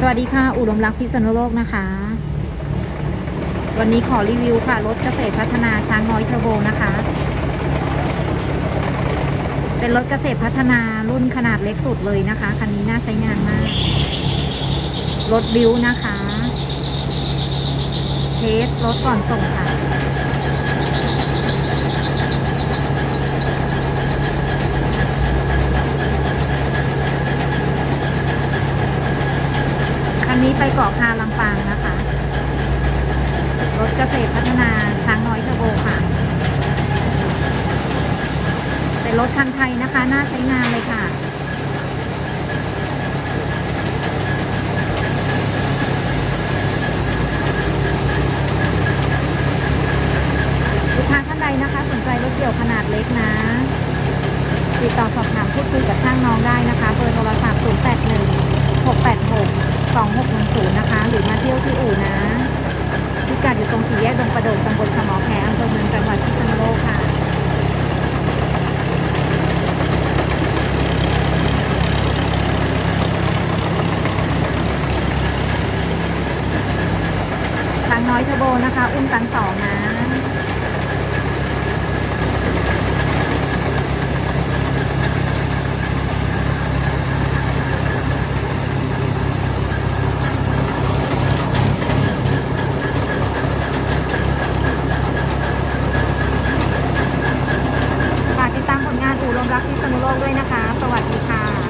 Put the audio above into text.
สวัสดีค่ะ อุดมรักพิษณุโลกนะคะ วันนี้ขอรีวิวค่ะ รถเกษตรพัฒนาช้างน้อยเทอร์โบนะคะ เป็นรถเกษตรพัฒนารุ่นขนาดเล็กสุดเลยนะคะ คันนี้น่าใช้งานมาก รถบิวนะคะ เทสรถก่อนส่งค่ะ คันนี้ไปเกาะคาลำปางนะคะ รถเกษตรพัฒนาช้างน้อยเทอร์โบค่ะ เป็นรถคันไทยนะคะ น่าใช้งานเลยค่ะลูกค้าท่านใดนะคะ สนใจรถเกี่ยวขนาดเล็กนะ ติดต่อสอบถามพูดคุยกับช่างน้องได้นะคะ เบอร์โทรศัพท์ 081686 2 6 1 0นะคะ หรือมาเที่ยวที่อู่นะพิกัดอยู่ตรงสี่แยกดงประโดดตำบลสมอแพอำเภอเมืองจังหวัดพิษณุโลกค่ะทางน้อยเทอร์โบนะคะ อุ้มตันสองนะ คด้วยนะคะ สวัสดีค่ะ